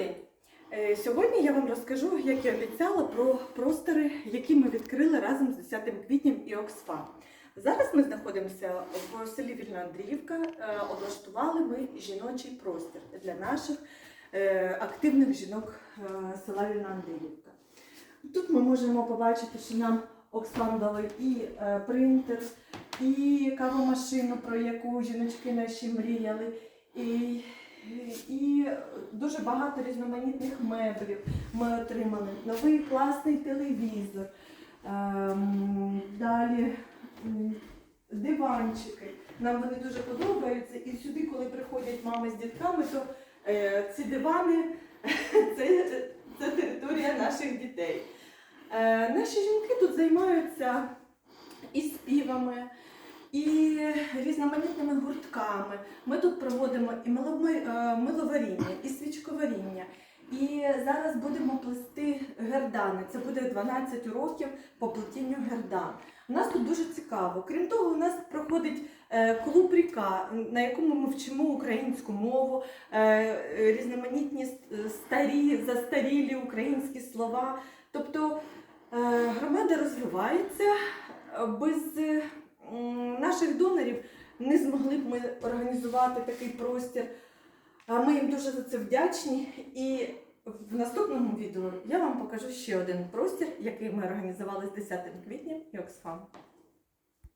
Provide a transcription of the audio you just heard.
день! Е, Сьогодні я вам розкажу, як я обіцяла, про простори, які ми відкрили разом з 10 квітням і Оксфам. Зараз ми знаходимося в селі Вільна Андріївка. Е, Облаштували ми жіночий простір для наших е, активних жінок села Вільна Андріївка. Тут ми можемо побачити, що нам Оксфам дали і принтер, і кавомашину, про яку жіночки наші мріяли. І і дуже багато різноманітних меблів ми отримали. Новий класний телевізор. Ем, далі диванчики. Нам вони дуже подобаються. І сюди, коли приходять мами з дітками, то е, ці дивани це, це територія наших дітей. Е, наші жінки тут займаються і співами, і різноманітними гуртками. Ми тут проводимо і е, миловаріння. І зараз будемо плести гердани. Це буде 12 уроків по плетінню гердан. У нас тут дуже цікаво. Крім того, у нас проходить е, клуб Ріка, на якому ми вчимо українську мову, е, різноманітні старі, застарілі українські слова. Тобто е, громада розвивається Е, без е, наших донорів не змогли б ми організувати такий простір. Ми їм дуже за це вдячні. І в наступному відео я вам покажу ще один простір, який ми організували з 10 квітня і Оксфам.